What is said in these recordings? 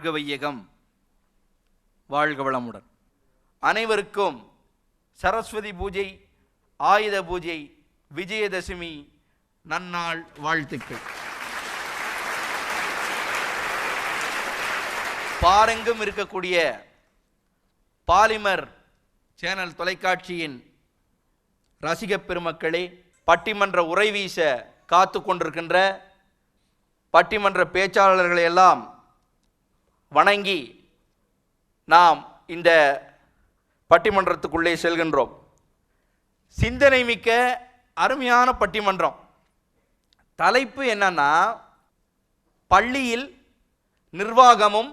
வாழ்க வையகம். வாழ்க வளமுடன். அனைவருக்கும் சரஸ்வதி பூஜை ஆயுத பூஜை விஜயதசமி நன்னாள் வாழ்த்துக்கள். பாரெங்கும் இருக்கக்கூடிய பாலிமர் சேனல் தொலைக்காட்சியின் ரசிகப் பெருமக்களே பட்டிமன்ற உரை வீச காத்து கொண்டிருக்கின்ற பட்டிமன்ற பேச்சாளர்களையெல்லாம் வணங்கி நாம் இந்த பட்டிமன்றத்துக்குள்ளே செல்கின்றோம். சிந்தனை மிக்க அருமையான பட்டிமன்றம். தலைப்பு என்னன்னா பள்ளியில் நிர்வாகமும்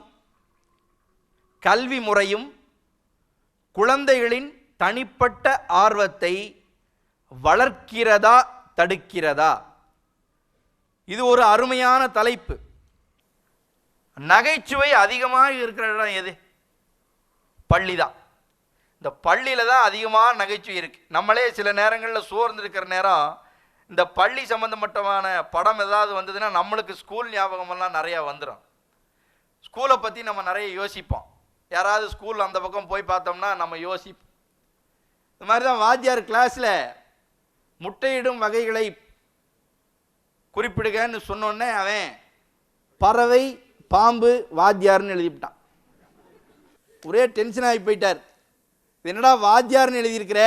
கல்வி முறையும் குழந்தைகளின் தனிப்பட்ட ஆர்வத்தை வளர்க்கிறதா தடுக்கிறதா? இது ஒரு அருமையான தலைப்பு. நகைச்சுவை அதிகமாக இருக்கிற இடம் எது? பள்ளி தான் இந்த பள்ளியில் தான் அதிகமாக நகைச்சுவை இருக்கு. நம்மளே சில நேரங்களில் சோர்ந்து இருக்கிற நேரம் இந்த பள்ளி சம்பந்தப்பட்டமான படம் ஏதாவது வந்ததுன்னா நம்மளுக்கு ஸ்கூல் ஞாபகமெல்லாம் நிறையா வந்துடும் ஸ்கூலை பற்றி நம்ம நிறைய யோசிப்போம். யாராவது ஸ்கூல் அந்த பக்கம் போய் பார்த்தோம்னா நம்ம யோசிப்போம். இந்த மாதிரி தான் வாத்தியார் கிளாஸில் முட்டையிடும் வகைகளை குறிப்பிடுகன்னு சொன்னோன்னே அவன் பறவை பாம்பு வாத்தியார்னு எழுதிவிட்டான். ஒரே டென்ஷன் ஆகி போயிட்டார். என்னடா வாத்தியார்னு எழுதியிருக்கிற?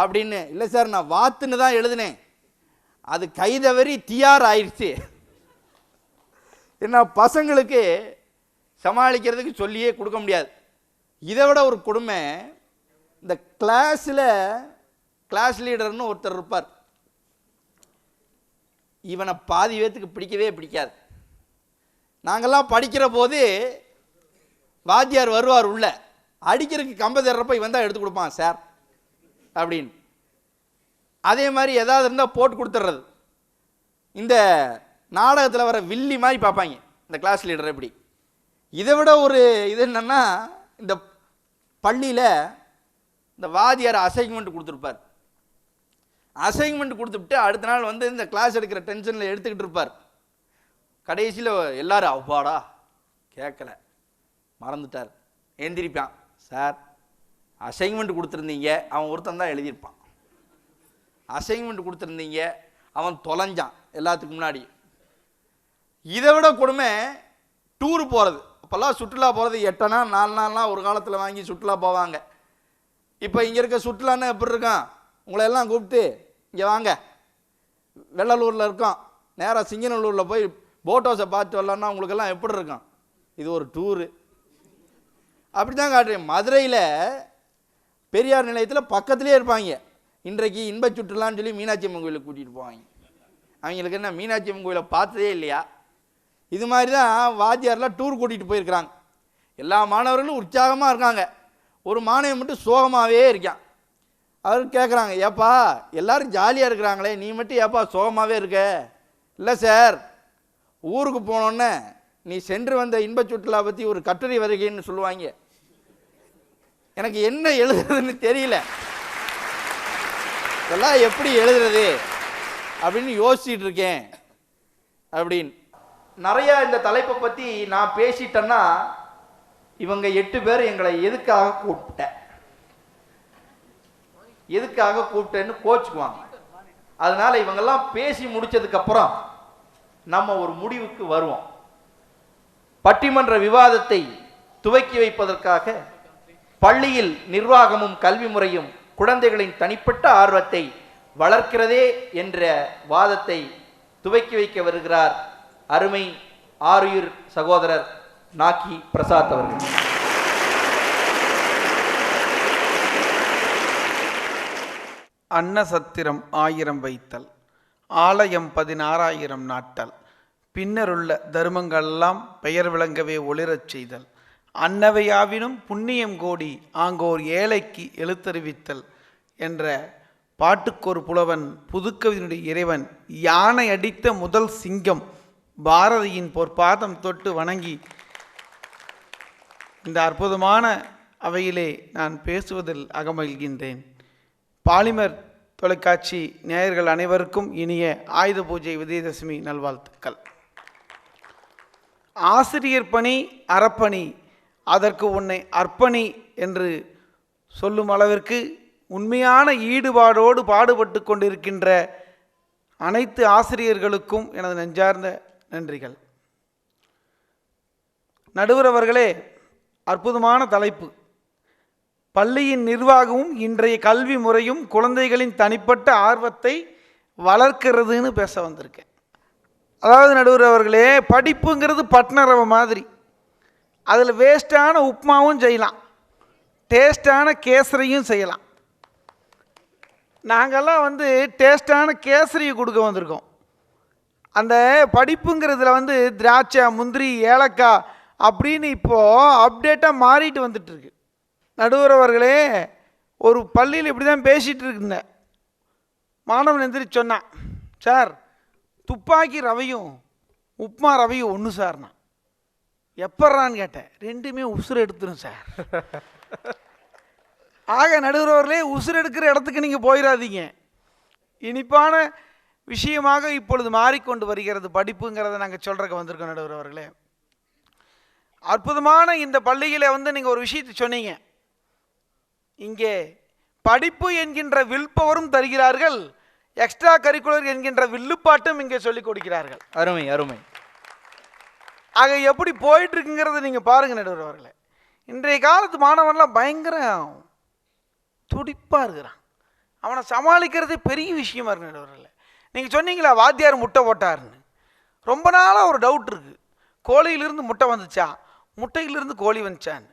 அப்படின்னு இல்லை சார் நான் வாத்துன்னு தான் எழுதினேன். அது கைதவறி தியார் ஆயிடுச்சு என்ன பசங்களுக்கு சமாளிக்கிறதுக்கு சொல்லியே கொடுக்க முடியாது. இதை விட ஒரு கொடுமை இந்த கிளாஸில் கிளாஸ் லீடர்னு ஒருத்தர் இருப்பார். இவனை பாதி பேத்துக்கு பிடிக்கவே பிடிக்காது. நாங்கள்லாம் படிக்கிற போது வாத்தியார் வருவார் உள்ள. அடிக்கிறதுக்கு கம்ப தர்றப்ப இவன் தான் எடுத்து கொடுப்பான் சார். அப்படின்னு. அதே மாதிரி ஏதாவது இருந்தால் போட்டு கொடுத்துட்றது இந்த நாடகத்தில் வர வில்லி மாதிரி பார்ப்பாங்க இந்த கிளாஸ் லீடர் எப்படி. இதை விட ஒரு இது என்னென்னா இந்த பள்ளியில் இந்த வாத்தியார் அசைன்மெண்ட் கொடுத்துருப்பார். அசைன்மெண்ட் கொடுத்துட்டு அடுத்த நாள் வந்து இந்த கிளாஸ் எடுக்கிற டென்ஷனில் எடுத்துக்கிட்டு இருப்பார். கடைசியில் எல்லாரும் அவ்வாடா? கேட்கல. மறந்துட்டார். எந்திரிப்பான். சார் அசைன்மெண்ட் கொடுத்துருந்தீங்க. அவன் ஒருத்தன் தான் எழுதியிருப்பான். அசைன்மெண்ட் கொடுத்துருந்தீங்க. அவன் தொலைஞ்சான். எல்லாத்துக்கு முன்னாடி. இதை விட கொடுமை டூர் போகிறது அப்போல்லாம் சுற்றுலா போகிறது எட்டனா நாலு நாள்லாம் ஒரு காலத்தில் வாங்கி சுற்றுலா போவாங்க. இப்போ இங்கே இருக்க சுற்றுலான்னு எப்படி இருக்கான்? உங்களை எல்லாம் கூப்பிட்டு இங்கே வாங்க. வெள்ளலூரில் இருக்கோம். நேராக சிங்கநல்லூரில் போய் போட் ஹவுஸை பார்த்து வரலான்னா உங்களுக்கெல்லாம் எப்படி இருக்கும்? இது ஒரு டூரு அப்படி தான் காட்டுறேன். மதுரையில் பெரியார் நிலையத்தில் பக்கத்துலேயே இருப்பாங்க. இன்றைக்கு இன்ப சுற்றுலான்னு சொல்லி மீனாட்சி அம்மன் கோயிலுக்கு கூட்டிகிட்டு போவாங்க. அவங்களுக்கு என்ன மீனாட்சி அம்மன் கோயிலை பார்த்ததே இல்லையா? இது மாதிரி தான் வாத்தியார்லாம் டூர் கூட்டிகிட்டு போயிருக்கிறாங்க. எல்லா மாணவர்களும் உற்சாகமாக இருக்காங்க. ஒரு மாணவன் மட்டும் சோகமாகவே இருக்கான். அவர் கேட்குறாங்க ஏப்பா எல்லோரும் ஜாலியாக இருக்கிறாங்களே நீ மட்டும் ஏப்பா சோகமாகவே இருக்க? இல்லை சார். ஊருக்கு போனோன்னே நீ சென்று வந்த இன்பச் சுற்றுலா பற்றி ஒரு கட்டுரை வருகைன்னு சொல்லுவாங்க. எனக்கு என்ன எழுதுறதுன்னு தெரியல. இதெல்லாம் எப்படி எழுதுறது? அப்படின்னு யோசிச்சுட்டு இருக்கேன். அப்படின்னு. நிறையா இந்த தலைப்பை பற்றி நான் பேசிட்டேன்னா இவங்க எட்டு பேர் எங்களை எதுக்காக கூப்பிட்டேன் எதுக்காக கூப்பிட்டேன்னு கோச்சுக்குவாங்க. அதனால இவங்கெல்லாம் பேசி முடிச்சதுக்கப்புறம் நம்ம ஒரு முடிவுக்கு வருவோம். பட்டிமன்ற விவாதத்தை துவக்கி வைப்பதற்காக பள்ளியில் நிர்வாகமும் கல்வி முறையும் குழந்தைகளின் தனிப்பட்ட ஆர்வத்தை வளர்க்கிறதே என்ற வாதத்தை துவக்கி வைக்க வருகிறார் அருமை ஆரியூர் சகோதரர் நாக்கி பிரசாத் அவர்கள். அன்னசத்திரம் ஆயிரம் வைத்தல். ஆலயம் பதினாறாயிரம் நாட்டல் பின்னருள்ள தர்மங்களெல்லாம் பெயர் விளங்கவே ஒளிரச் செய்தல். அன்னவையாவினும் புண்ணியம் கோடி ஆங்கோர் ஏழைக்கு எழுத்தறிவித்தல் என்ற பாட்டுக்கொரு புலவன் புதுக்கவினுடைய இறைவன் யானை அடித்த முதல் சிங்கம் பாரதியின் பொற்பாதம் தொட்டு வணங்கி இந்த அற்புதமான அவையிலே நான் பேசுவதில் அகமகிழ்கின்றேன். பாலிமர் தொலைக்காட்சி நேயர்கள் அனைவருக்கும் இனிய ஆயுத பூஜை விஜயதசமி நல்வாழ்த்துக்கள். ஆசிரியர் பணி அறப்பணி அதற்கு உன்னை அர்ப்பணி என்று சொல்லும் அளவிற்கு உண்மையான ஈடுபாடோடு பாடுபட்டு கொண்டிருக்கின்ற அனைத்து ஆசிரியர்களுக்கும் எனது நெஞ்சார்ந்த நன்றிகள். நடுவர் அவர்களே அற்புதமான தலைப்பு. பள்ளியின் நிர்வாகமும் இன்றைய கல்வி முறையும் குழந்தைகளின் தனிப்பட்ட ஆர்வத்தை வளர்க்கிறதுன்னு பேச வந்திருக்கேன். அதாவது நடுவர் அவர்களே படிப்புங்கிறது பட்னரவ மாதிரி. அதில் வேஸ்ட்டான உப்புமாவும் செய்யலாம். டேஸ்டான கேசரியும் செய்யலாம். நாங்கள்லாம் வந்து டேஸ்டான கேசரியை கொடுக்க வந்திருக்கோம். அந்த படிப்புங்கிறதுல வந்து திராட்சை முந்திரி ஏலக்காய் அப்படின்னு இப்போது அப்டேட்டாக மாறிட்டு வந்துட்டுருக்கு நடுவரவர்களே ஒரு பள்ளியில் இப்படி தான் பேசிகிட்டு இருந்தேன். மாணவன் எந்திரிச்சு சொன்னான் சார் துப்பாக்கி ரவையும் உப்மா ரவையும் ஒன்று சார்னா எப்பட்றான்னு கேட்டேன். ரெண்டுமே உசுறு எடுத்துரும் சார். ஆக நடுகிறவர்களே உசுறு எடுக்கிற இடத்துக்கு நீங்கள் போயிடாதீங்க இனிப்பான விஷயமாக இப்பொழுது மாறிக்கொண்டு வருகிறது படிப்புங்கிறத நாங்கள் சொல்கிறக்கு வந்திருக்கோம் நடுகிறவர்களே அற்புதமான இந்த பள்ளியில் வந்து நீங்கள் ஒரு விஷயத்தை சொன்னீங்க. இங்கே படிப்பு என்கின்ற வில்பவரும் தருகிறார்கள் எக்ஸ்ட்ரா கரிக்குலர் என்கின்ற வில்லுப்பாட்டும் இங்கே சொல்லிக் கொடுக்கிறார்கள். அருமை அருமை. ஆக எப்படி போயிட்டு இருக்குங்கிறத நீங்கள் பாருங்க நடுவர் அவர்களே. இன்றைய காலத்து மாணவன்லாம் பயங்கர துடிப்பாக இருக்கிறான். அவனை சமாளிக்கிறதே பெரிய விஷயமா இருக்கு நடுவர்களே நீங்கள் சொன்னீங்களா வாத்தியார் முட்டை போட்டாருன்னு. ரொம்ப நாளாக ஒரு டவுட் இருக்குது கோழியிலிருந்து முட்டை வந்துச்சா? முட்டையிலிருந்து கோழி வந்துச்சான்னு.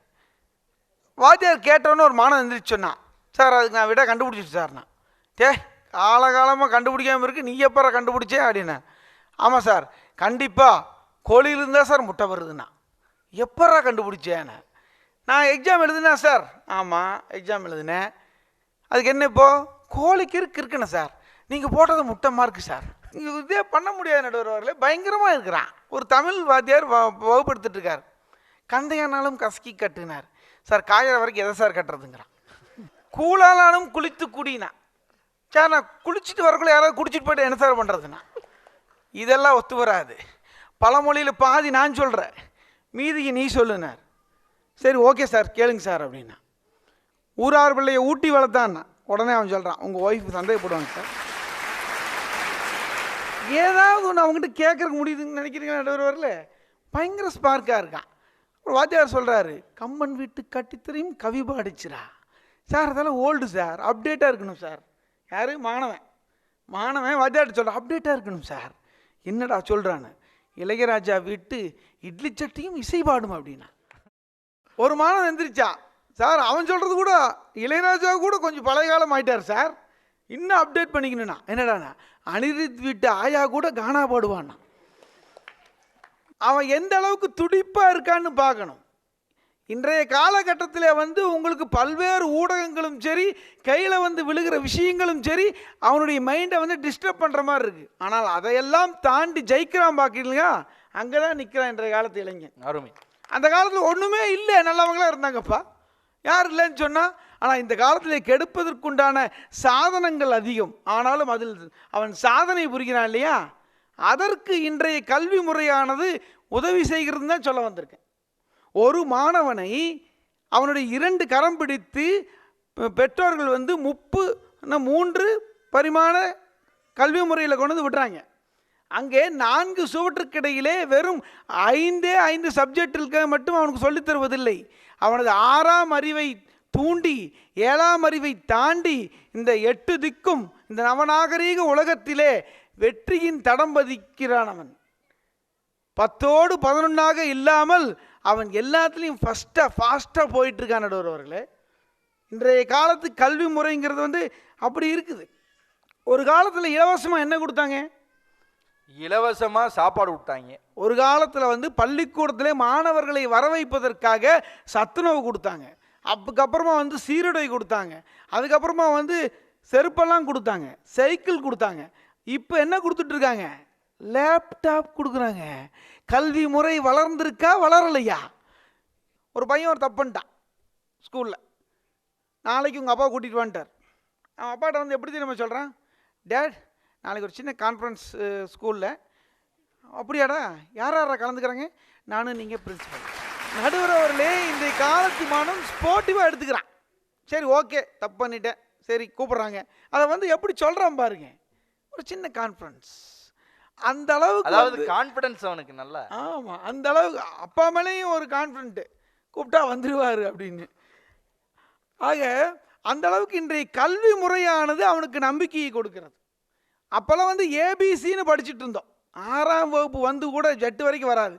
வாத்தியார் கேட்டோன்னு ஒரு மானம் எந்திரிச்சு சொன்னான் சார் அதுக்கு நான் விட கண்டுபிடிச்சிட்டு சார்ண்ணா டே காலகாலமாக கண்டுபிடிக்காமல் இருக்கு நீ எப்போ கண்டுபிடிச்சே? அப்படின்னா. ஆமாம் சார் கண்டிப்பாக கோழியிலிருந்து தான் சார் முட்டை வருதுண்ணா எப்பரா கண்டுபிடிச்சேன்னு நான் எக்ஸாம் எழுதுனேன் சார். ஆமாம் எக்ஸாம் எழுதுனேன். அதுக்கு என்ன இப்போது கோழிக்கு இருக்கு இருக்குண்ணே சார். நீங்கள் போட்டது முட்டை மார்க்கு சார். இங்கே இதே பண்ண முடியாத நடுவர்களே பயங்கரமாக இருக்கிறான். ஒரு தமிழ் வாத்தியார் வ- வகுப்படுத்திட்டு இருக்கார். கந்தையானாலும் கசக்கி கட்டுனார். சார் காயிற வரைக்கும் எதை சார் கட்டுறதுங்கிறான். கூலாலானும் குளித்து குடினா. சார் நான் குளிச்சுட்டு வரக்குள்ள யாராவது குடிச்சிட்டு போயிட்டு என்ன சார் பண்ணுறதுண்ணா இதெல்லாம் ஒத்து வராது. பழமொழியில் பாதி நான் சொல்கிறேன் மீதிக்கு நீ சொல்லுனார் சரி ஓகே சார் கேளுங்க சார் அப்படின்னா. ஊரார் பிள்ளையை ஊட்டி வளர்த்தான்னா உடனே அவன் சொல்கிறான் உங்கள் ஒய்ஃப் சந்தேகப்படுவாங்க சார். ஏதாவது ஒன்று அவங்ககிட்ட கேட்குறக்கு முடியுதுன்னு நினைக்கிறீங்க நடுவர் வரல? பயங்கர ஸ்பார்க்காக இருக்கான். ஒரு வாத்தியார் சொல்கிறாரு கம்மன் வீட்டு கட்டித்தரையும் கவி பாடிச்சிரா சார் அதெல்லாம் ஓல்டு சார் அப்டேட்டாக இருக்கணும் சார். யார்? மாணவன். மாணவன்? வாத்தியார்ட்ட சொல்கிறான் அப்டேட்டாக இருக்கணும் சார். என்னடா சொல்கிறான்னு இளையராஜா வீட்டு இட்லி சட்டியும் இசை பாடும் அப்படின்னா. ஒரு மாணவன் எந்திரிச்சா சார் அவன் சொல்கிறது கூட இளையராஜா கூட கொஞ்சம் பழைய காலம் ஆயிட்டார் சார். இன்னும் அப்டேட் பண்ணிக்கணும்னா. என்னடாண்ணா? அனிருத் வீட்டு ஆயா கூட கானா பாடுவான்னா அவன் எந்த அளவுக்கு துடிப்பாக இருக்கான்னு பார்க்கணும். இன்றைய காலகட்டத்தில் வந்து உங்களுக்கு பல்வேறு ஊடகங்களும் சரி கையில் வந்து விழுகிற விஷயங்களும் சரி அவனுடைய மைண்டை வந்து டிஸ்டர்ப் பண்ணுற மாதிரி இருக்குது ஆனால் அதையெல்லாம் தாண்டி ஜெயிக்கிறான் பார்க்கலையா அங்கே தான் நிற்கிறான் இன்றைய காலத்து இளைஞன். அருமை. அந்த காலத்தில் ஒன்றுமே இல்லை நல்லவங்களா இருந்தாங்கப்பா. யார் இல்லைன்னு சொன்னால் ஆனால் இந்த காலத்தில் கெடுப்பதற்குண்டான சாதனங்கள் அதிகம். ஆனாலும் அதில் அவன் சாதனை புரிகிறான் இல்லையா? அதற்கு இன்றைய கல்வி முறையானது உதவி செய்கிறதுன்னு தான் சொல்ல வந்திருக்கேன். ஒரு மாணவனை அவனுடைய இரண்டு கரம் பிடித்து பெற்றோர்கள் வந்து முப்பு மூன்று பரிமாண கல்வி முறையில் கொண்டு வந்து விடுறாங்க அங்கே நான்கு சுவற்றுக்கிடையிலே வெறும் ஐந்தே ஐந்து சப்ஜெக்டிற்கு மட்டும் அவனுக்கு சொல்லித் தருவதில்லை. அவனது ஆறாம் அறிவை தூண்டி ஏழாம் அறிவை தாண்டி இந்த எட்டு திக்கும் இந்த நவநாகரீக உலகத்திலே வெற்றியின் தடம் பதிக்கிறான் அவன். பத்தோடு பதினொன்றாக இல்லாமல் அவன் எல்லாத்துலேயும் ஃபஸ்ட்டாக ஃபாஸ்ட்டாக போயிட்டுருக்கான் நடுவர் அவர்களே. இன்றைய காலத்து கல்வி முறைங்கிறது வந்து அப்படி இருக்குது. ஒரு காலத்தில் இலவசமாக என்ன கொடுத்தாங்க? இலவசமா சாப்பாடு விட்டாங்க ஒரு காலத்தில் வந்து பள்ளிக்கூடத்திலே மாணவர்களை வர வைப்பதற்காக சத்துணவு கொடுத்தாங்க. அதுக்கப்புறமா வந்து சீருடை கொடுத்தாங்க. அதுக்கப்புறமா வந்து செருப்பெல்லாம் கொடுத்தாங்க. சைக்கிள் கொடுத்தாங்க. இப்போ என்ன கொடுத்துட்ருக்காங்க? லேப்டாப் கொடுக்குறாங்க. கல்வி முறை வளர்ந்துருக்கா வளரலையா? ஒரு பையன் ஒரு தப்புன்ட்டான் ஸ்கூலில் நாளைக்கு உங்கள் அப்பா கூட்டிகிட்டு வந்துட்டார். அவன் அப்பாட்ட வந்து எப்படி தெரியுமா சொல்கிறான் டேட் நாளைக்கு ஒரு சின்ன கான்ஃபரன்ஸ் ஸ்கூலில் அப்படியாடா யார் யாரா கலந்துக்கிறாங்க? நானும் நீங்கள் பிரின்சிபல் நடுவர் அவர்களே இந்த காலத்து மானம் ஸ்போர்ட்டிவாக எடுத்துக்கிறான். சரி ஓகே தப்பு பண்ணிட்டேன். சரி கூப்பிட்றாங்க. அதை வந்து எப்படி சொல்கிறான் பாருங்கள் ஒரு சின்ன கான்ஃபரன்ஸ் அந்த அளவுக்கு அதாவது கான்பிடன்ஸ் அவனுக்கு நல்லா. ஆமாம் அந்த அளவுக்கு அப்பா மேலேயும் ஒரு கான்ஃபிடென்ட்டு கூப்பிட்டா வந்துடுவார் அப்படின்னு. ஆக அந்த அளவுக்கு இன்றைய கல்வி முறையானது அவனுக்கு நம்பிக்கையை கொடுக்கிறது. அப்போல்லாம் வந்து ஏபிசின்னு படிச்சுட்டு இருந்தோம். ஆறாம் வகுப்பு வந்து கூட ஜட்டு வரைக்கும் வராது.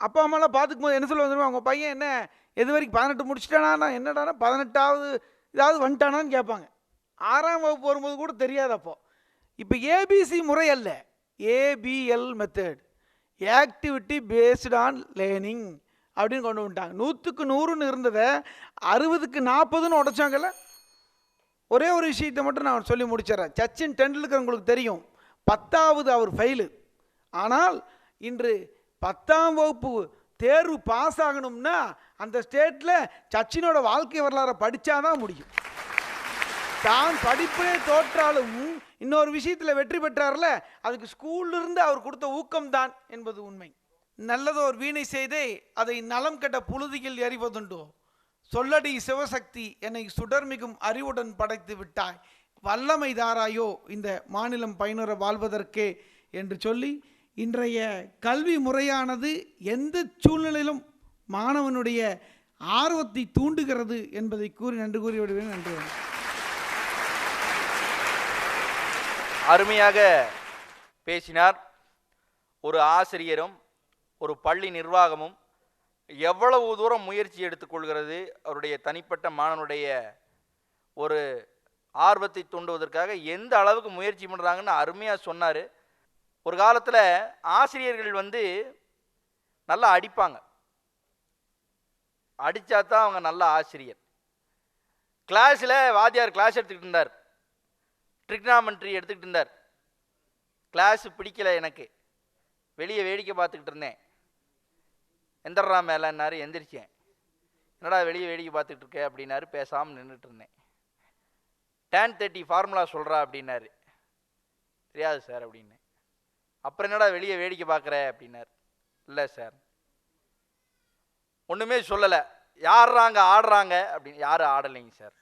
அப்பா அம்மாலாம் பார்த்துக்கும் போது என்ன சொல்ல வந்துருவாங்க உங்கள் பையன் என்ன எது வரைக்கும் பதினெட்டு முடிச்சிட்டானா நான் என்னடானா பதினெட்டாவது இதாவது வந்துட்டானான்னு கேட்பாங்க. ஆறாம் வகுப்பு வரும்போது கூட தெரியாது அப்போ. இப்போ ஏபிசி முறை அல்ல. ABL method activity based on learning அப்படின்னு கொண்டு வந்துட்டாங்க. நூற்றுக்கு நூறுன்னு இருந்ததை அறுபதுக்கு நாற்பதுன்னு உடைச்சாங்கல்ல? ஒரே ஒரு விஷயத்தை மட்டும் நான் சொல்லி முடிச்சிடறேன். சச்சின் டெண்டுல்கர் உங்களுக்கு தெரியும். பத்தாவது அவர் ஃபெயிலு ஆனால் இன்று பத்தாம் வகுப்பு தேர்வு பாஸ் ஆகணும்னா அந்த ஸ்டேட்டில் சச்சினோட வாழ்க்கை வரலாறை படித்தாதான் முடியும். தான் படிப்பிலே தோற்றாலும் இன்னொரு விஷயத்தில் வெற்றி பெற்றார்ல? அதுக்கு ஸ்கூல்ல இருந்து அவர் கொடுத்த ஊக்கம்தான் என்பது உண்மை. நல்லதோர் வீணை செய்தே அதை நலம் கெட்ட புழுதியில் எறிவதுண்டோ. சொல்லடி சிவசக்தி என்னை சுடர்மிகும் அறிவுடன் படைத்து விட்டாய். வல்லமை தாராயோ இந்த மாநிலம் பயனுற வாழ்வதற்கே என்று சொல்லி இன்றைய கல்வி முறையானது எந்த சூழ்நிலையிலும் மாணவனுடைய ஆர்வத்தை தூண்டுகிறது என்பதை கூறி நன்றி கூறி விடுவேன் நன்றி. அருமையாக பேசினார். ஒரு ஆசிரியரும் ஒரு பள்ளி நிர்வாகமும் எவ்வளவு தூரம் முயற்சி எடுத்துக்கொள்கிறது அவருடைய தனிப்பட்ட மாணவனுடைய ஒரு ஆர்வத்தை தூண்டுவதற்காக எந்த அளவுக்கு முயற்சி பண்ணுறாங்கன்னு அருமையாக சொன்னார். ஒரு காலத்தில் ஆசிரியர்கள் வந்து நல்லா அடிப்பாங்க. அடித்தா தான் அவங்க நல்ல ஆசிரியர். கிளாஸில் வாத்தியார் கிளாஸ் எடுத்துக்கிட்டு இருந்தார். ட்ரிக்னாமெண்ட்ரி எடுத்துக்கிட்டு இருந்தார். கிளாஸ் பிடிக்கல எனக்கு. வெளியே வேடிக்கை பார்த்துக்கிட்டு இருந்தேன். எந்திரா மேலேன்னாரு எந்திரிச்சேன். என்னடா வெளியே வேடிக்கை பார்த்துக்கிட்டு இருக்க? அப்படின்னாரு பேசாமல் நின்றுட்டு இருந்தேன். டேன் தேர்ட்டி ஃபார்முலா சொல்கிறா அப்படின்னாரு. தெரியாது சார் அப்படின்னேன் அப்புறம் என்னடா வெளியே வேடிக்கை பார்க்குற? அப்படின்னாரு. இல்லை சார். ஒன்றுமே சொல்லலை. யாருறாங்க ஆடுறாங்க? அப்படின்னு. யாரும் ஆடலைங்க சார்.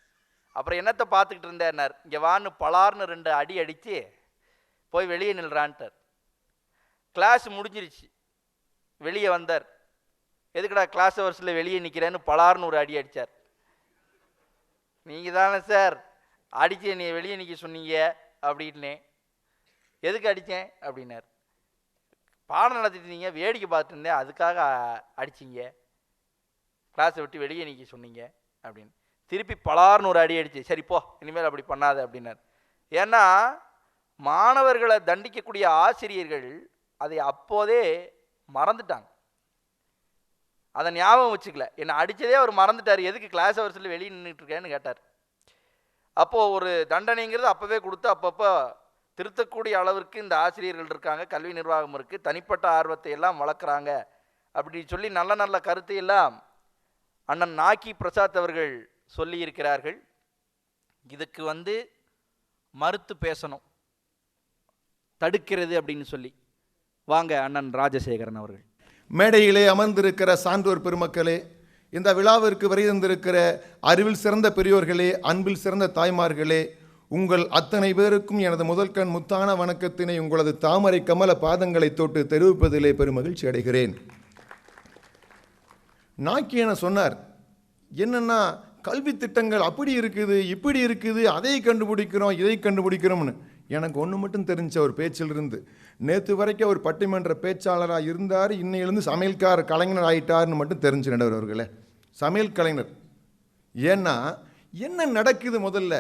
அப்புறம் என்னத்தை பார்த்துக்கிட்டு இருந்தேன்னார். இங்கே வான்னு பலார்னு ரெண்டு அடி அடித்து போய் வெளியே நில்றான்ட்டார். கிளாஸ் முடிஞ்சிருச்சு. வெளியே வந்தார். எதுக்குடா கிளாஸ் ஹவர்ஸில் வெளியே நிற்கிறேன்னு பலார்னு ஒரு அடி அடித்தார் நீங்கள் தானே சார்? அடிச்சு நீ வெளியே நிற்க சொன்னீங்க அப்படின்னேன் எதுக்கு அடித்தேன் அப்படின்னார். பாடம் நடத்திட்டு இருந்தீங்க வேடிக்கை பார்த்துட்டு இருந்தேன் அதுக்காக அடிச்சிங்க. அடிச்சீங்க கிளாஸை விட்டு வெளியே நிற்க சொன்னீங்க அப்படின்னு. திருப்பி பலார்னு ஒரு அடி அடிச்சு சரி போ இனிமேல் அப்படி பண்ணாத அப்படின்னார். ஏன்னா மாணவர்களை தண்டிக்கக்கூடிய ஆசிரியர்கள் அதை அப்போதே மறந்துட்டாங்க. அதை ஞாபகம் வச்சுக்கல. என்னை அடித்ததே அவர் மறந்துட்டார். எதுக்கு கிளாஸ் ஹவர்ஸில் வெளியே நின்றுட்டுருக்கேன்னு கேட்டார். அப்போது ஒரு தண்டனைங்கிறது அப்போவே கொடுத்து அப்பப்போ திருத்தக்கூடிய அளவிற்கு இந்த ஆசிரியர்கள் இருக்காங்க. கல்வி நிர்வாகம் இருக்குது தனிப்பட்ட ஆர்வத்தை எல்லாம் வளர்க்குறாங்க. அப்படி சொல்லி நல்ல நல்ல கருத்தை எல்லாம் அண்ணன் நாக்கி பிரசாத் அவர்கள் சொல்லியிருக்கிறார்கள். இதுக்கு வந்து மறுத்து பேசணும். தடுக்கிறது அப்படின்னு சொல்லி. வாங்க அண்ணன் ராஜசேகரன் அவர்கள். மேடையிலே அமர்ந்திருக்கிற சான்றோர் பெருமக்களே இந்த விழாவிற்கு வரைந்திருக்கிற அறிவில் சிறந்த பெரியோர்களே அன்பில் சிறந்த தாய்மார்களே உங்கள் அத்தனை பேருக்கும் எனது முதல்கண் முத்தான வணக்கத்தினை உங்களது தாமரை கமல பாதங்களை தொட்டு தெரிவிப்பதிலே பெருமகிழ்ச்சி அடைகிறேன். நாக்கி என சொன்னார் என்னன்னா கல்வி திட்டங்கள் அப்படி இருக்குது இப்படி இருக்குது அதை கண்டுபிடிக்கிறோம் இதை கண்டுபிடிக்கிறோம்னு. எனக்கு ஒன்று மட்டும் தெரிஞ்ச ஒரு பேச்சிலிருந்து நேற்று வரைக்கும் அவர் பட்டிமன்ற பேச்சாளராக இருந்தார் இன்னையிலேருந்து சமையல்கார கலைஞர் ஆகிட்டார்னு மட்டும் தெரிஞ்சு நடுவர் அவர்களே சமையல் கலைஞர். ஏன்னா என்ன நடக்குது முதல்ல?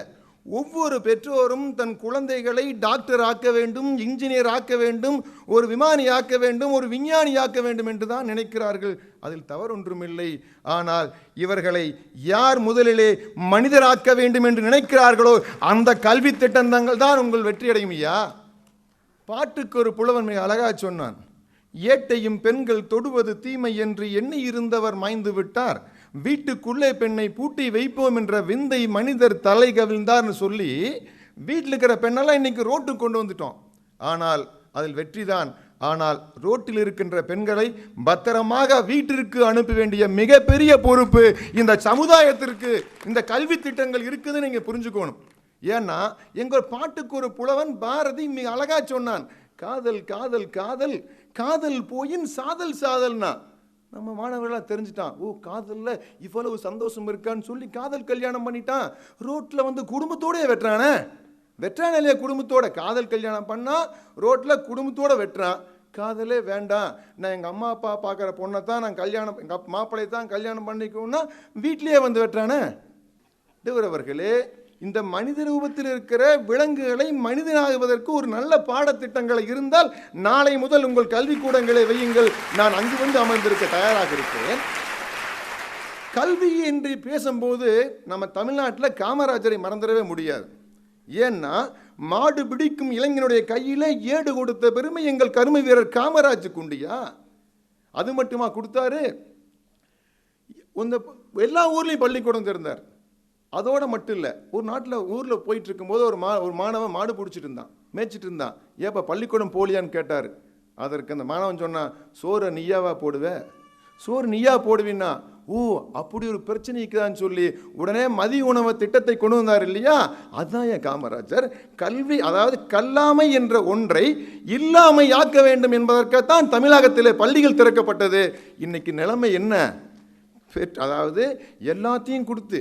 ஒவ்வொரு பெற்றோரும் தன் குழந்தைகளை டாக்டர் ஆக்க வேண்டும் இன்ஜினியர் ஆக்க வேண்டும் ஒரு விமானி ஆக்க வேண்டும் ஒரு விஞ்ஞானி ஆக்க வேண்டும் என்று தான் நினைக்கிறார்கள். அதில் தவறொன்றுமில்லை. ஆனால் இவர்களை யார் முதலிலே மனிதராக்க வேண்டும் என்று நினைக்கிறார்களோ அந்த கல்வி திட்டங்கள் தான் உங்கள் வெற்றியடையும் ஐயா. பாட்டுக்கு ஒரு புலவன் மிக அழகா சொன்னான் ஏட்டையும் பெண்கள் தொடுவது தீமை என்று எண்ணி இருந்தவர் மாய்ந்து விட்டார். வீட்டுக்குள்ளே பெண்ணை பூட்டி வைப்போம் என்ற விந்தை மனிதர் தலை கவிழ்ந்தார்னு சொல்லி வீட்டில் இருக்கிற பெண்ணெல்லாம் இன்னைக்கு ரோட்டுக்கு கொண்டு வந்துட்டோம். ஆனால் அதில் வெற்றிதான் ஆனால் ரோட்டில் இருக்கின்ற பெண்களை பத்திரமாக வீட்டிற்கு அனுப்ப வேண்டிய மிகப்பெரிய பொறுப்பு இந்த சமுதாயத்திற்கு இந்த கல்வி திட்டங்கள் இருக்குதுன்னு நீங்கள் புரிஞ்சுக்கணும். ஏன்னா எங்கள் பாட்டுக்கு ஒரு புலவன் பாரதி மிக அழகா சொன்னான் காதல் காதல் காதல் காதல் போயின் சாதல் சாதல்னா. நம்ம மாணவர்களாக தெரிஞ்சுட்டான். ஓ காதலில் இவ்வளவு சந்தோஷம் இருக்கான்னு சொல்லி காதல் கல்யாணம் பண்ணிட்டான். ரோட்டில் வந்து குடும்பத்தோடே வெட்டுறானே? வெட்டுறான் இல்லையா குடும்பத்தோட? காதல் கல்யாணம் பண்ணால் ரோட்டில் குடும்பத்தோட வெட்டுறான். காதலே வேண்டாம். நான் எங்கள் அம்மா அப்பா பார்க்குற பொண்ணை தான் நான் கல்யாணம் எங்கள் மாப்பிள்ளையை தான் கல்யாணம் பண்ணிக்கணும்னா வீட்லேயே வந்து வெட்டுறானே? அவர்களே இந்த மனித ரூபத்தில் இருக்கிற விலங்குகளை மனிதனாகுவதற்கு ஒரு நல்ல பாடத்திட்டங்கள் இருந்தால் நாளை முதல் உங்கள் கல்விக்கூடங்களை வையுங்கள். நான் அங்கு வந்து அமர்ந்திருக்க தயாராக இருக்கிறேன். கல்வி என்று பேசும்போது நம்ம தமிழ்நாட்டில் காமராஜரை மறந்துடவே முடியாது. ஏன்னா மாடு பிடிக்கும் இளைஞனுடைய கையில் ஏடு கொடுத்த பெருமை எங்கள் கருமை வீரர் காமராஜுக்கு உண்டியா அது மட்டுமா கொடுத்தாரு? இந்த எல்லா ஊர்லேயும் பள்ளிக்கூடம் திறந்தார். அதோடு மட்டும் இல்லை ஒரு நாட்டில் ஊரில் போயிட்டு இருக்கும்போது ஒரு மா ஒரு மாணவன் மாடு பிடிச்சிட்டு இருந்தான் மேய்ச்சிட்டு இருந்தான் ஏப்பா பள்ளிக்கூடம் போலியான்னு கேட்டார். அதற்கு அந்த மாணவன் சொன்னான் சோறு நீயாவா போடுவே? சோறு நீயா போடுவீன்னா ஓ அப்படி ஒரு பிரச்சனை இருக்குதான்னு சொல்லி உடனே மதிய உணவு திட்டத்தை கொண்டு வந்தார் இல்லையா? அதுதான் என் காமராஜர். கல்வி அதாவது கல்லாமை என்ற ஒன்றை இல்லாமை ஆக்க வேண்டும் என்பதற்காகத்தான் தமிழகத்திலே பள்ளிகள் திறக்கப்பட்டது. இன்னைக்கு நிலைமை என்ன? அதாவது எல்லாத்தையும் கொடுத்து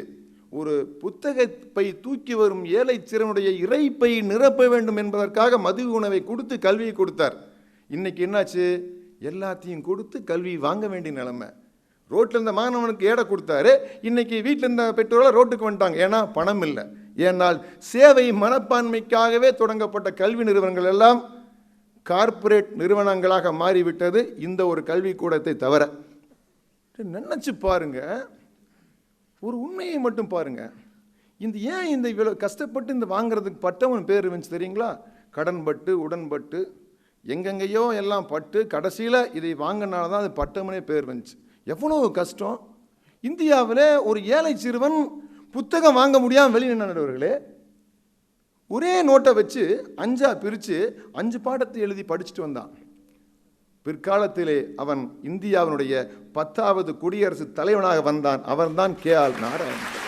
ஒரு புத்தகப்பை தூக்கி வரும் ஏழை சிறுவனுடைய இறைப்பை நிரப்ப வேண்டும் என்பதற்காக மது உணவை கொடுத்து கல்வியை கொடுத்தார். இன்னைக்கு என்னாச்சு? எல்லாத்தையும் கொடுத்து கல்வி வாங்க வேண்டிய நிலைமை. ரோட்டில் இருந்த மாணவனுக்கு ஏடை கொடுத்தாரு. இன்னைக்கு வீட்டில் இருந்த பெற்றோர்களை ரோட்டுக்கு வந்துட்டாங்க. ஏன்னா பணம் இல்லை. ஏனால் சேவை மனப்பான்மைக்காகவே தொடங்கப்பட்ட கல்வி நிறுவனங்கள் எல்லாம் கார்ப்பரேட் நிறுவனங்களாக மாறிவிட்டது. இந்த ஒரு கல்விக்கூடத்தை தவிர. நினச்சி பாருங்க. ஒரு உண்மையை மட்டும் பாருங்க. இந்த ஏன் இந்த இவ்வளோ கஷ்டப்பட்டு இந்த வாங்குறதுக்கு பட்டவன் பேர் இருந்துச்சு தெரியுங்களா? கடன்பட்டு உடன்பட்டு எங்கெங்கேயோ எல்லாம் பட்டு கடைசியில் இதை வாங்கினால தான் அது பட்டமனே பேர் வந்துச்சு எவ்வளோ கஷ்டம். இந்தியாவில் ஒரு ஏழை சிறுவன் புத்தகம் வாங்க முடியாமல் வெளியே ஒரே நோட்டை வச்சு அஞ்சா பிரித்து அஞ்சு பாடத்தை எழுதி படிச்சுட்டு வந்தான். பிற்காலத்திலே அவன் இந்தியாவினுடைய பத்தாவது குடியரசு தலைவனாக வந்தான். அவன்தான் கே. ஆர். நாராயணன்.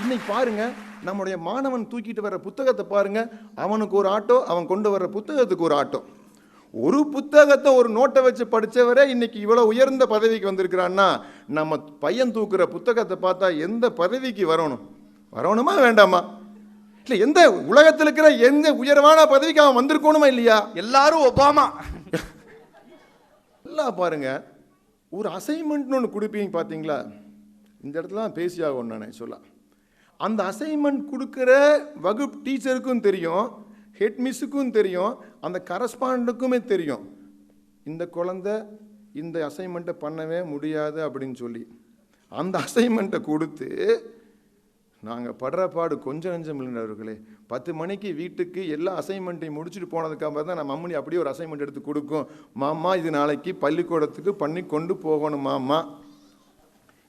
இன்னைக்கு பாருங்க நம்முடைய மாணவன் தூக்கிட்டு வர்ற புத்தகத்தை பாருங்க. அவனுக்கு ஒரு ஆட்டோ அவன் கொண்டு வர்ற புத்தகத்துக்கு ஒரு ஆட்டோ. ஒரு புத்தகத்தை ஒரு நோட்டை வச்சு படித்தவரே இன்னைக்கு இவ்வளோ உயர்ந்த பதவிக்கு வந்திருக்கிறான்னா நம்ம பையன் தூக்குற புத்தகத்தை பார்த்தா எந்த பதவிக்கு வரணும்? வரணுமா வேண்டாமா? இல்ல எந்த உலகத்தில் இருக்கிற எந்த உயர்வான பதவிக்கு அவன் வந்திருக்கணுமா இல்லையா? எல்லாரும் ஒபாமா. நல்லா பாருங்க. ஒரு அசைன்மெண்ட்னு ஒன்று கொடுப்பீங்க பார்த்தீங்களா இந்த இடத்துல தான் பேசி ஆகணும் நான் சொல்ல. அந்த அசைன்மெண்ட் கொடுக்குற வகுப்பு டீச்சருக்கும் தெரியும் ஹெட் மிஸ்ஸுக்கும் தெரியும் அந்த கரஸ்பாண்டுக்குமே தெரியும். இந்த குழந்தை இந்த அசைன்மெண்ட்டை பண்ணவே முடியாது அப்படின்னு சொல்லி. அந்த அசைன்மெண்ட்டை கொடுத்து நாங்கள் படுற பாடு கொஞ்சம் நெஞ்சம் இல்லைன்றவர்களே பத்து மணிக்கு வீட்டுக்கு எல்லா அசைன்மெண்ட்டையும் முடிச்சுட்டு போனதுக்கப்புறம் தான் நம்ம அம்மனி அப்படியே ஒரு அசைன்மெண்ட் எடுத்து கொடுக்கும். மாமா இது நாளைக்கு பள்ளிக்கூடத்துக்கு பண்ணி கொண்டு போகணும் மாமா.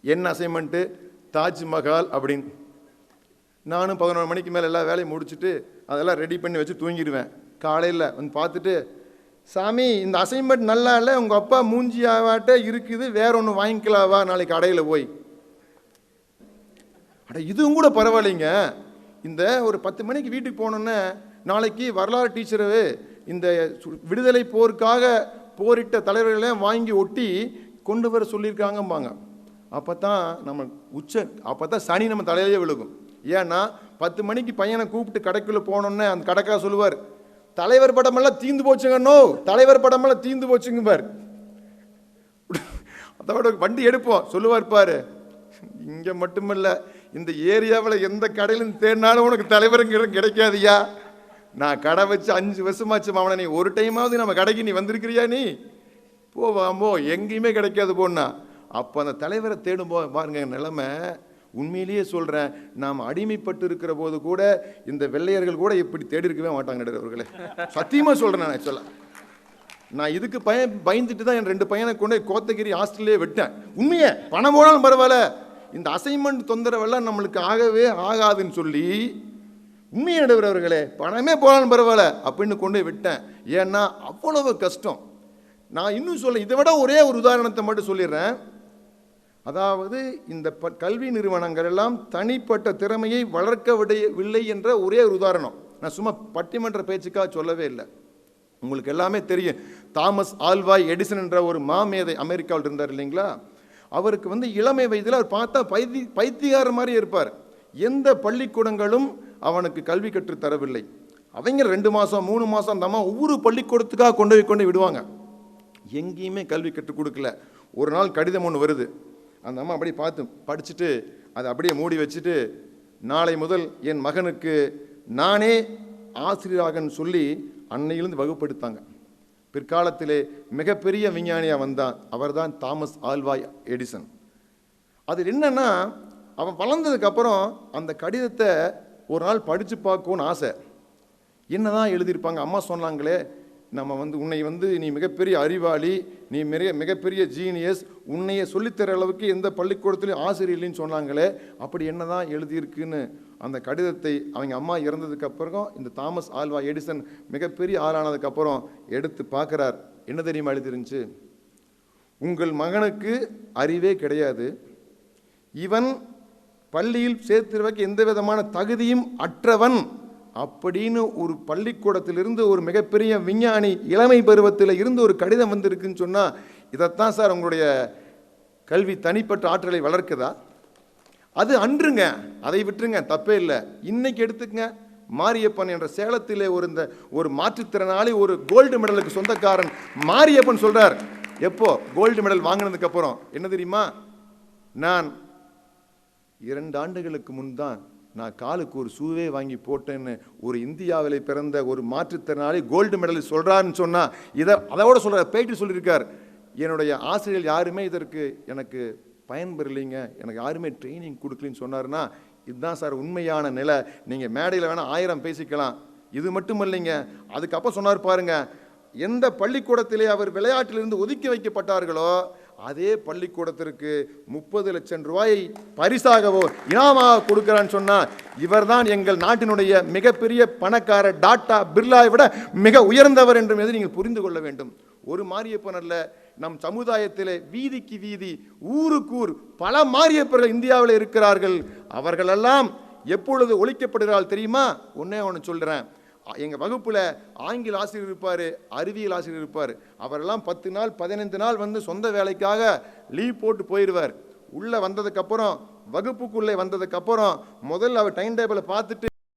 என்ன அசைன்மெண்ட்டு தாஜ்மஹால் அப்படின்னு. நானும் பதினொரு மணிக்கு மேலே எல்லா வேலையும் முடிச்சுட்டு அதெல்லாம் ரெடி பண்ணி வச்சு தூங்கிடுவேன். காலையில் வந்து பார்த்துட்டு சாமி இந்த அசைன்மெண்ட் நல்லா இல்லை உங்கள் அப்பா மூஞ்சியாவாட்டே இருக்குது வேற ஒன்று வாங்கிக்கலாவா நாளைக்கு கடையில் போய். அட இதுவும் கூட பரவாயில்லைங்க. இந்த ஒரு பத்து மணிக்கு வீட்டுக்கு போனோன்னே நாளைக்கு வரலாறு டீச்சரவு இந்த விடுதலை போருக்காக போரிட்ட தலைவர்களையும் வாங்கி ஒட்டி கொண்டு வர சொல்லியிருக்காங்கம்பாங்க. அப்போ தான் நம்ம உச்ச அப்போ தான் சனி நம்ம தலையிலே விழுகும். ஏன்னா பத்து மணிக்கு பையனை கூப்பிட்டு கடைக்குள்ளே போனோன்னே அந்த கடைக்கா சொல்லுவார். தலைவர் படமெல்லாம் தீந்து போச்சுங்கன்னோ தலைவர் படமெல்லாம் தீந்து போச்சுங்க பார். அதோட வண்டி எடுப்போம் சொல்லுவார் பாரு. இங்கே மட்டுமில்லை இந்த ஏரியாவில் எந்த கடையிலும் தேடினாலும் உனக்கு தலைவருங்கிற கிடைக்காதியா? நான் கடை வச்சு அஞ்சு வருஷமாச்சு மாவன நீ ஒரு டைமாவது நம்ம கடைக்கு நீ வந்திருக்கிறியா நீ? போவாமோ எங்கேயுமே கிடைக்காது போனா அப்போ அந்த தலைவரை தேடும் போ பாருங்க நிலைமை. உண்மையிலேயே சொல்கிறேன் நாம் அடிமைப்பட்டு இருக்கிற போது கூட இந்த வெள்ளையர்கள் கூட இப்படி தேடி இருக்கவே மாட்டாங்க அவர்களே. சத்தியமாக சொல்கிறேன் நான் சொல்ல நான் இதுக்கு பய பயந்துட்டு தான் என் ரெண்டு பையனை கொண்டு போய் கோத்தகிரி ஹாஸ்டல்லே விட்டேன். உண்மையே பணம் போனாலும் பரவாயில்ல. இந்த அசைன்மெண்ட் தொந்தரவெல்லாம் நம்மளுக்கு ஆகவே ஆகாதுன்னு சொல்லி உண்மையை பணமே போனாலும் பரவாயில்ல அப்படின்னு கொண்டு போய் விட்டேன். ஏன்னா அவ்வளவு கஷ்டம். நான் இன்னும் சொல்ல இதை விட ஒரே ஒரு உதாரணத்தை மட்டும் சொல்லிடுறேன். அதாவது இந்த ப- கல்வி நிறுவனங்கள் எல்லாம் தனிப்பட்ட திறமையை வளர்க்க விடவில்லை என்ற ஒரே ஒரு உதாரணம். நான் சும்மா பட்டிமன்ற பேச்சுக்காக சொல்லவே இல்லை. உங்களுக்கு எல்லாமே தெரியும். தாமஸ் ஆல்வாய் எடிசன் என்ற ஒரு மாமேதை அமெரிக்காவில் இருந்தார் இல்லைங்களா? அவருக்கு வந்து இளமை வயதில் அவர் பார்த்தா பைத்தி பைத்தியார மாதிரி இருப்பார். எந்த பள்ளிக்கூடங்களும் அவனுக்கு கல்வி கற்று தரவில்லை. அவங்க ரெண்டு மாதம் மூணு மாதம் அந்த அம்மா ஒவ்வொரு பள்ளிக்கூடத்துக்காக கொண்டு போய் கொண்டு விடுவாங்க. எங்கேயுமே கல்வி கற்றுக் கொடுக்கல. ஒரு நாள் கடிதம் ஒன்று வருது. அந்த அம்மா அப்படியே பார்த்து படிச்சுட்டு அதை அப்படியே மூடி வச்சுட்டு நாளை முதல் என் மகனுக்கு நானே ஆசிரியராகன்னு சொல்லி அன்னையிலிருந்து வகுப்படுத்தாங்க. பிற்காலத்திலே மிகப்பெரிய விஞ்ஞானியாக வந்தான் அவர்தான் தாமஸ் ஆல்வாய் எடிசன். அதில் என்னன்னா அவன் வளர்ந்ததுக்கப்புறம் அந்த கடிதத்தை ஒரு நாள் படித்து பார்க்கணும்னு ஆசை. என்ன தான் எழுதியிருப்பாங்க? அம்மா சொன்னாங்களே நம்ம வந்து உன்னை வந்து நீ மிகப்பெரிய அறிவாளி நீ மிக மிகப்பெரிய ஜீனியஸ் உன்னைய சொல்லித்தர அளவுக்கு எந்த பள்ளிக்கூடத்துலையும் ஆசிரியர் இல்லைன்னு சொன்னாங்களே அப்படி என்ன தான் எழுதியிருக்குன்னு அந்த கடிதத்தை அவங்க அம்மா இறந்ததுக்கு அப்புறம் இந்த தாமஸ் ஆல்வா எடிசன் மிகப்பெரிய ஆளானதுக்கப்புறம் எடுத்து பார்க்குறார். என்ன தெரியுமா எழுதிருந்துச்சு உங்கள் மகனுக்கு அறிவே கிடையாது. இவன் பள்ளியில் சேர்த்துருவக்கு எந்த விதமான தகுதியும் அற்றவன். அப்படின்னு ஒரு பள்ளிக்கூடத்திலிருந்து ஒரு மிகப்பெரிய விஞ்ஞானி இளமை பருவத்தில் இருந்து ஒரு கடிதம் வந்திருக்குன்னு சொன்னால் இதைத்தான் சார் உங்களுடைய கல்வி தனிப்பட்ட ஆற்றலை வளர்க்குதா? அது அன்றுங்க. அதை விட்டுருங்க. தப்பே இல்லை. இன்னைக்கு எடுத்துக்கங்க. மாரியப்பன் என்ற சேலத்திலே ஒரு இந்த ஒரு மாற்றுத்திறனாளி ஒரு கோல்டு மெடலுக்கு சொந்தக்காரன் மாரியப்பன் சொல்கிறார் எப்போ? கோல்டு மெடல் வாங்கினதுக்கு அப்புறம். என்ன தெரியுமா? நான் இரண்டு ஆண்டுகளுக்கு முன் தான் நான் காலுக்கு ஒரு ஷூவே வாங்கி போட்டேன்னு ஒரு இந்தியாவில் பிறந்த ஒரு மாற்றுத்திறனாளி கோல்டு மெடல் சொல்கிறான்னு சொன்னால் இதை அதோட சொல்கிற பேட்டி சொல்லியிருக்கார். என்னுடைய ஆசிரியர் யாருமே இதற்கு எனக்கு பயன்பெறலைங்க. எனக்கு யாருமே ட்ரைனிங் கொடுக்கலன்னு சொன்னார்னா இதுதான் சார் உண்மையான நிலை. நீங்கள் மேடையில் வேணால் ஆயிரம் பேசிக்கலாம். இது மட்டும் இல்லைங்க அதுக்கப்புறம் சொன்னார் பாருங்க எந்த பள்ளிக்கூடத்திலே அவர் விளையாட்டிலிருந்து ஒதுக்கி வைக்கப்பட்டார்களோ அதே பள்ளிக்கூடத்திற்கு முப்பது லட்சம் ரூபாயை பரிசாகவோ இனாமாக கொடுக்கிறான்னு சொன்னால் இவர்தான் எங்கள் நாட்டினுடைய மிகப்பெரிய பணக்கார டாட்டா பிர்லாவை விட மிக உயர்ந்தவர் என்றும் எது நீங்கள் புரிந்து கொள்ள வேண்டும்? ஒரு மாரியப்பன் அல்ல நம் சமுதாயத்திலே வீதிக்கு வீதி ஊருக்கூர் பல மாரியப்பர்கள் இந்தியாவில் இருக்கிறார்கள். அவர்களெல்லாம் எப்பொழுது ஒழிக்கப்படுகிறாள் தெரியுமா? ஒன்றே ஒன்று சொல்கிறேன் எங்கள் வகுப்பில் ஆங்கில ஆசிரியர் இருப்பார் அறிவியல் ஆசிரியர் இருப்பார். அவரெல்லாம் பத்து நாள் பதினைந்து நாள் வந்து சொந்த வேலைக்காக லீவ் போட்டு போயிடுவார் உள்ளே வந்ததுக்கப்புறம் வகுப்புக்குள்ளே வந்ததுக்கப்புறம் முதல்ல அவர் டைம் டேபிளை பார்த்துட்டு